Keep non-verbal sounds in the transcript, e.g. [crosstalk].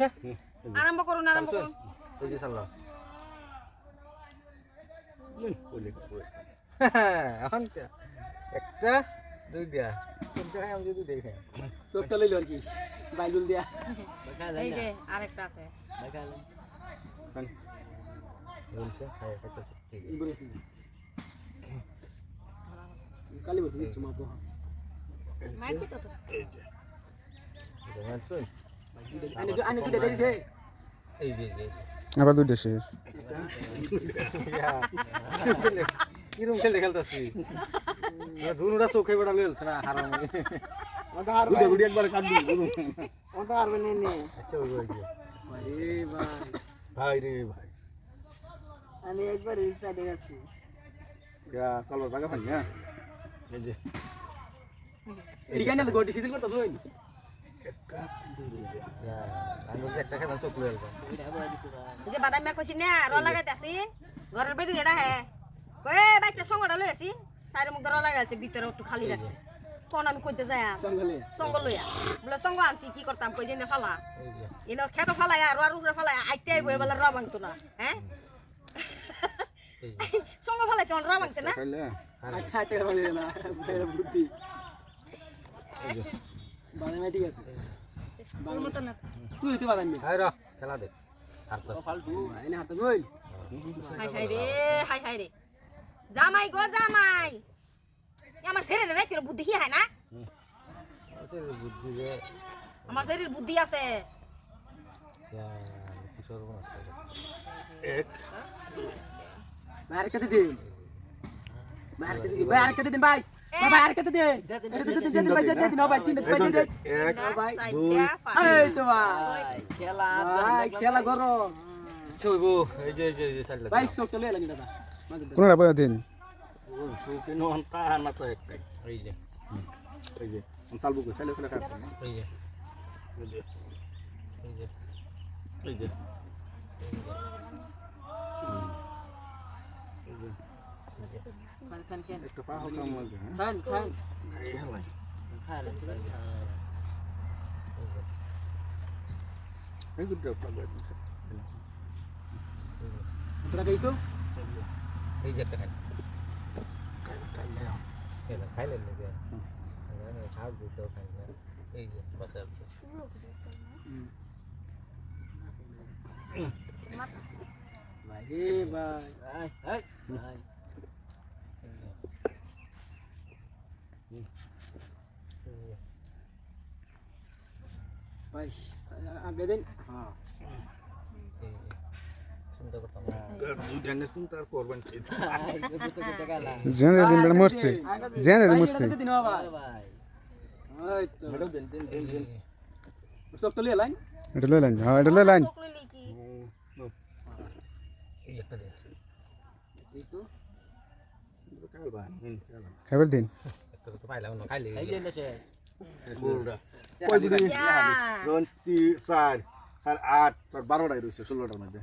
চলছে আরম্ভ করুন আরম্ভ করুন। এই যে চাল্লা [laughs] এখন কে? একটা দুইটা তিনটা আমি যদি দেখে। চোখটা লইল আর কি বাইলুল দিয়া। এই যে আরেকটা আছে। বলছে হ্যাঁ খাইতেছে ঠিক আছে কালি বসে দিচ্ছ মা পোহা মাইকি তো। এই যে। আবার দুইটা শেষ। কিরম খেলে খেলতেছি? দুনুটা চোখে বেড়া লইলছে না হারাম গুড়ি গুড়ি একবার নে আচ্ছা ওই ওই যে। আরে ভাই। ভাই রে ভাই। আমি একবার দেখাচ্ছি। ইয়া চলো টাকা পাই না এই যে। এদিকে না গোটি সিজন করতে যে বাদাম মে কইছি না র লাগাইতে আসি। ঘরের বেডি রেডা হে। কই বাইতে সঙ্গটা লই আসি। সাইরে মুখ র লাগাইছে ভিতরে একটু খালি রাখছে কোন আমি কইতে যাই সঙ্গ লইয়া বলে সঙ্গ আনছি কি করতাম কই যে ফালা। যে। খেতো ফালাই আর আর উপরে ফালাই আইতে আইবো এবেলা র ভাঙতো না হ্যাঁ সঙ্গ ফালাইছে র ভাঙছে না? আচ্ছা আচ্ছা মানে বুদ্ধি। বাদামে ঠিক আছে। না তুই বাদাম নে। হাই র খেলা দেখ। আর তো ফালতু। এনে হাতে বই হাই হাই রে হাই হাই রে। জামাই গো জামাই। এ আমার শরীরে রে তোর বুদ্ধি হয় না? বুদ্ধি যে আমার শরীর বুদ্ধি আছে। এক। বাইরে কেটে দিন। বাইরে কেটে দিন। ভাই আরেকটা দিন ভাই। ভাই আরেকটা দিন দিন দিন ভাই দিন দিন ভাই তিন ভাই দিন এক ভাই দুই এই তো ভাই। খেলা ভাই খেলা করো এই যে যে ভাই লাগি দাদা। কোনটা বয়া দিন? সুখে নন তা না তো একটাই এই যে। এই যে চালবো কই? চাইলে চাইলে কাটবো এই যে। এই যে। এই যে। এই যে খান খান খান একটা পা হোক আমার হ্যাঁ খান খান এই হেলাই এই গুড়টা পাগল আছে লয়ে লাইন। এটা লই লাইন হ্যাঁ এটা লই লাইন। খাবার দিন। তো পাইলাম না খাইলে টোয়েন্টি চার চার আট চার বারোটাই রয়েছে ষোলোটার মধ্যে